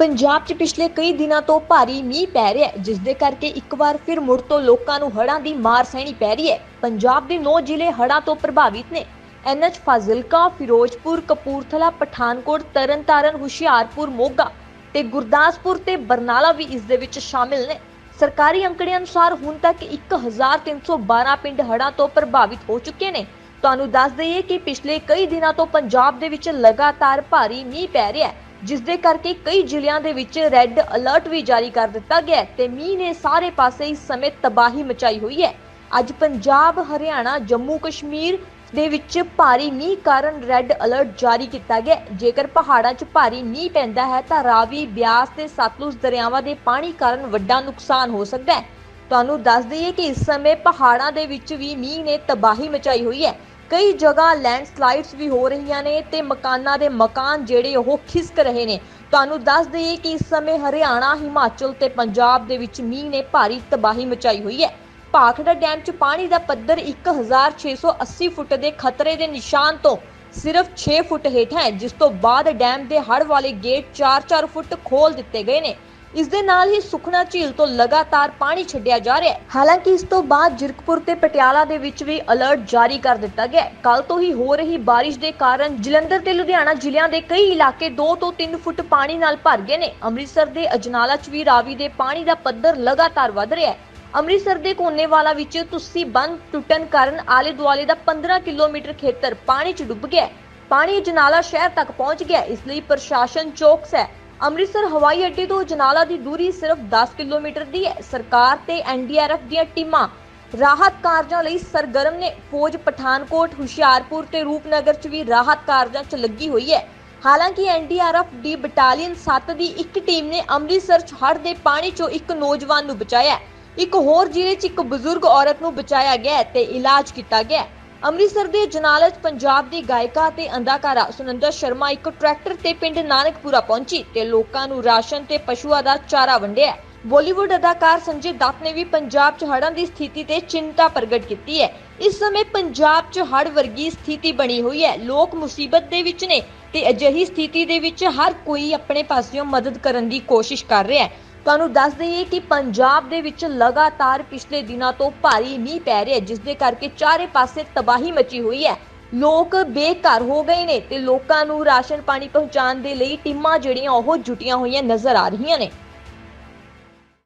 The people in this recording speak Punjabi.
ਪੰਜਾਬ 'ਚ ਪਿਛਲੇ ਕਈ ਦਿਨਾਂ ਤੋਂ ਭਾਰੀ ਮੀਂਹ ਪੈ ਰਿਹਾ ਹੈ, ਜਿਸ ਦੇ ਕਰਕੇ ਇੱਕ ਵਾਰ ਫਿਰ ਮੁੜ ਤੋਂ ਲੋਕਾਂ ਨੂੰ ਹੜ੍ਹਾਂ ਦੀ ਮਾਰ ਸਹਿਣੀ ਪੈ ਰਹੀ ਹੈ। ਪੰਜਾਬ ਦੇ 9 ਜ਼ਿਲ੍ਹੇ ਹੜ੍ਹਾਂ ਤੋਂ ਪ੍ਰਭਾਵਿਤ ਨੇ। ਐਨਐਚ ਫਾਜ਼ਿਲਕਾ, ਫਿਰੋਜ਼ਪੁਰ, ਕਪੂਰਥਲਾ, ਪਠਾਨਕੋਟ, ਤਰਨਤਾਰਨ, ਹੁਸ਼ਿਆਰਪੁਰ, ਮੋਗਾ ਤੇ ਗੁਰਦਾਸਪੁਰ ਤੇ ਬਰਨਾਲਾ ਵੀ ਇਸ ਦੇ ਵਿੱਚ ਸ਼ਾਮਿਲ ਨੇ। ਸਰਕਾਰੀ ਅੰਕੜੇ ਅਨੁਸਾਰ ਹੁਣ ਤੱਕ 1312 ਪਿੰਡ ਹੜ੍ਹਾਂ ਤੋਂ ਪ੍ਰਭਾਵਿਤ ਹੋ ਚੁੱਕੇ ਨੇ। ਤੁਹਾਨੂੰ ਦੱਸ ਦਈਏ ਕਿ ਪਿਛਲੇ ਕਈ ਦਿਨਾਂ ਤੋਂ ਪੰਜਾਬ ਦੇ ਵਿੱਚ ਲਗਾਤਾਰ ਭਾਰੀ ਮੀਂਹ ਪੈ ਰਿਹਾ ਹੈ। ਜਿਸ ਦੇ ਕਰਕੇ ਕਈ ਜ਼ਿਲ੍ਹਿਆਂ ਦੇ ਵਿੱਚ ਰੈੱਡ ਅਲਰਟ ਵੀ ਜਾਰੀ ਕਰ ਦਿੱਤਾ ਗਿਆ ਹੈ ਤੇ ਮੀਂਹ ਨੇ ਸਾਰੇ ਪਾਸੇ ਇਸ ਸਮੇਂ ਤਬਾਹੀ ਮਚਾਈ ਹੋਈ ਹੈ। ਅੱਜ ਪੰਜਾਬ, ਹਰਿਆਣਾ, ਜੰਮੂ, ਕਸ਼ਮੀਰ ਦੇ ਵਿੱਚ ਭਾਰੀ ਮੀਂਹ ਕਾਰਨ ਰੈੱਡ ਅਲਰਟ ਜਾਰੀ ਕੀਤਾ ਗਿਆ ਹੈ। ਜੇਕਰ ਪਹਾੜਾਂ 'ਚ ਭਾਰੀ ਮੀਂਹ ਪੈਂਦਾ ਹੈ ਤਾਂ ਰਾਵੀ, ਬਿਆਸ ਤੇ ਸਤਲੁਜ ਦਰਿਆਵਾਂ ਦੇ ਪਾਣੀ ਕਾਰਨ ਵੱਡਾ ਨੁਕਸਾਨ ਹੋ ਸਕਦਾ ਹੈ। ਤੁਹਾਨੂੰ ਦੱਸ ਦਈਏ ਕਿ ਇਸ ਸਮੇਂ ਪਹਾੜਾਂ ਦੇ ਵਿੱਚ ਵੀ ਮੀਂਹ ਨੇ ਤਬਾਹੀ ਮਚਾਈ ਹੋਈ ਹੈ। ਕਈ ਜਗ੍ਹਾ ਲੈਂਡਸਲਾਈਡਸ ਵੀ ਹੋ ਰਹੀਆਂ ਨੇ ਤੇ ਮਕਾਨਾਂ ਦੇ ਮਕਾਨ ਜਿਹੜੇ ਉਹ ਖਿਸਕ ਰਹੇ ਨੇ। ਤੁਹਾਨੂੰ ਦੱਸ ਦਈਏ ਕਿ ਇਸ ਸਮੇਂ ਹਰਿਆਣਾ, ਹਿਮਾਚਲ ਤੇ ਪੰਜਾਬ ਦੇ ਵਿੱਚ ਮੀਂਹ ਨੇ ਭਾਰੀ ਤਬਾਹੀ ਮਚਾਈ ਹੋਈ ਹੈ। ਭਾਖੜਾ ਡੈਮ 'ਚ ਪਾਣੀ ਦਾ ਪੱਧਰ 1680 ਫੁੱਟ ਦੇ ਖਤਰੇ ਦੇ ਨਿਸ਼ਾਨ ਤੋਂ ਸਿਰਫ 6 ਫੁੱਟ ਹੇਠ ਹੈ, ਜਿਸ ਤੋਂ ਬਾਅਦ ਡੈਮ ਦੇ ਹੜ ਵਾਲੇ ਗੇਟ 4-4 ਫੁੱਟ ਖੋਲ ਦਿੱਤੇ ਗਏ ਨੇ। ਇਸ ਦੇ ਨਾਲ ਹੀ ਸੁਖਨਾ ਝੀਲ ਤੋਂ ਲਗਾਤਾਰ ਪਾਣੀ ਛੱਡਿਆ ਜਾ ਰਿਹਾ ਹੈ। ਹਾਲਾਂਕਿ ਇਸ ਤੋਂ ਬਾਅਦ ਜਿਰਕਪੁਰ ਤੇ ਪਟਿਆਲਾ ਦੇ ਵਿੱਚ ਵੀ ਅਲਰਟ ਜਾਰੀ ਕਰ ਦਿੱਤਾ ਗਿਆ ਹੈ। ਕੱਲ ਤੋਂ ਹੀ ਹੋ ਰਹੀ ਬਾਰਿਸ਼ ਦੇ ਕਾਰਨ ਜਲੰਧਰ ਤੇ ਲੁਧਿਆਣਾ ਜ਼ਿਲ੍ਹਿਆਂ ਦੇ ਕਈ ਇਲਾਕੇ 2 ਤੋਂ 3 ਫੁੱਟ ਪਾਣੀ ਨਾਲ ਭਰ ਗਏ ਨੇ। ਅੰਮ੍ਰਿਤਸਰ ਦੇ ਅਜਨਾਲਾ 'ਚ ਵੀ ਰਾਵੀ ਦੇ ਪਾਣੀ ਦਾ ਪੱਧਰ ਲਗਾਤਾਰ ਵੱਧ ਰਿਹਾ ਹੈ। ਅੰਮ੍ਰਿਤਸਰ ਦੇ ਕੋਨੇਵਾਲਾ ਵਿੱਚ ਤੁਸੀਂ ਬੰਦ ਟੁੱਟਣ ਕਾਰਨ ਆਲੇ ਦੁਆਲੇ ਦਾ 15 ਕਿਲੋਮੀਟਰ ਖੇਤਰ ਪਾਣੀ 'ਚ ਡੁੱਬ ਗਿਆ ਪਾਣੀ ਅਜਨਾਲਾ ਸ਼ਹਿਰ ਤੱਕ ਪਹੁੰਚ ਗਿਆ ਇਸ ਲਈ ਪ੍ਰਸ਼ਾਸਨ ਚੌਕਸ ਹੈ। ਅੰਮ੍ਰਿਤਸਰ ਹਵਾਈ ਅੱਡੇ ਤੋਂ ਜਨਾਲਾ ਦੀ ਦੂਰੀ ਸਿਰਫ 10 ਕਿਲੋਮੀਟਰ ਦੀ ਹੈ। ਸਰਕਾਰ ਤੇ ਐਨਡੀਆਰਐਫ ਦੀਆਂ ਟੀਮਾਂ ਰਾਹਤ ਕਾਰਜਾਂ ਲਈ ਸਰਗਰਮ ਨੇ। ਫੌਜ ਪਠਾਨਕੋਟ, ਹੁਸ਼ਿਆਰਪੁਰ ਤੇ ਰੂਪਨਗਰ 'ਚ ਵੀ ਰਾਹਤ ਕਾਰਜਾਂ 'ਚ ਲੱਗੀ ਹੋਈ ਹੈ। ਹਾਲਾਂਕਿ ਐਨਡੀਆਰਐਫ ਦੀ ਬਟਾਲੀਅਨ 7 ਦੀ ਇੱਕ ਟੀਮ ਨੇ ਅੰਮ੍ਰਿਤਸਰ 'ਚ ਹੜ੍ਹ ਦੇ ਪਾਣੀ 'ਚੋਂ ਇੱਕ ਨੌਜਵਾਨ ਨੂੰ ਬਚਾਇਆ। ਇੱਕ ਹੋਰ ਜ਼ਿਲ੍ਹੇ 'ਚ ਇੱਕ ਬਜ਼ੁਰਗ ਔਰਤ ਨੂੰ ਬਚਾਇਆ ਗਿਆ ਹੈ ਤੇ ਇਲਾਜ ਕੀਤਾ ਗਿਆ ਅੰਮ੍ਰਿਤਸਰ ਦੇ ਜਨਾਲਤ ਪੰਜਾਬ ਦੀ ਗਾਇਕਾ ਤੇ ਅਦਾਕਾਰਾ ਸੁਨੰਦਾ ਸ਼ਰਮਾ ਇੱਕ ਟਰੈਕਟਰ ਤੇ ਪਿੰਡ ਨਾਨਕਪੁਰਾ ਪਹੁੰਚੀ ਤੇ ਲੋਕਾਂ ਨੂੰ ਰਾਸ਼ਨ ਤੇ ਪਸ਼ੂਆਂ ਦਾ ਚਾਰਾ ਵੰਡਿਆ ਬਾਲੀਵੁੱਡ ਅਦਾਕਾਰ ਸੰਜੇ ਦੱਤ ਨੇ ਵੀ ਪੰਜਾਬ 'ਚ ਹੜ੍ਹਾਂ ਦੀ ਸਥਿਤੀ ਤੇ ਚਿੰਤਾ ਪ੍ਰਗਟ ਕੀਤੀ ਹੈ। ਇਸ ਸਮੇਂ ਪੰਜਾਬ 'ਚ ਹੜ੍ਹ ਵਰਗੀ ਸਥਿਤੀ ਬਣੀ ਹੋਈ ਹੈ। ਲੋਕ ਮੁਸੀਬਤ ਦੇ ਵਿੱਚ ਨੇ ਤੇ ਅਜਿਹੀ ਸਥਿਤੀ ਦੇ ਵਿੱਚ ਹਰ ਕੋਈ ਆਪਣੇ ਪਾਸਿਓਂ ਮਦਦ ਕਰਨ ਦੀ ਕੋਸ਼ਿਸ਼ ਕਰ ਰਿਹਾ ਹੈ। ਤੁਹਾਨੂੰ ਦੱਸ ਦਈਏ ਕਿ ਪੰਜਾਬ ਦੇ ਵਿੱਚ ਲਗਾਤਾਰ ਪਿਛਲੇ ਦਿਨਾਂ ਤੋਂ ਭਾਰੀ ਮੀਂਹ ਪੈ ਰਿਹਾ ਹੈ, ਜਿਸ ਦੇ ਕਰਕੇ ਚਾਰੇ ਪਾਸੇ ਤਬਾਹੀ ਮਚੀ ਹੋਈ ਹੈ। ਲੋਕ ਬੇਘਰ ਹੋ ਗਏ ਨੇ ਤੇ ਲੋਕਾਂ ਨੂੰ ਰਾਸ਼ਨ ਪਾਣੀ ਪਹੁੰਚਾਉਣ ਦੇ ਲਈ ਟੀਮਾਂ ਜਿਹੜੀਆਂ, ਉਹ ਜੁਟੀਆਂ ਹੋਈਆਂ ਨਜ਼ਰ ਆ ਰਹੀਆਂ ਨੇ।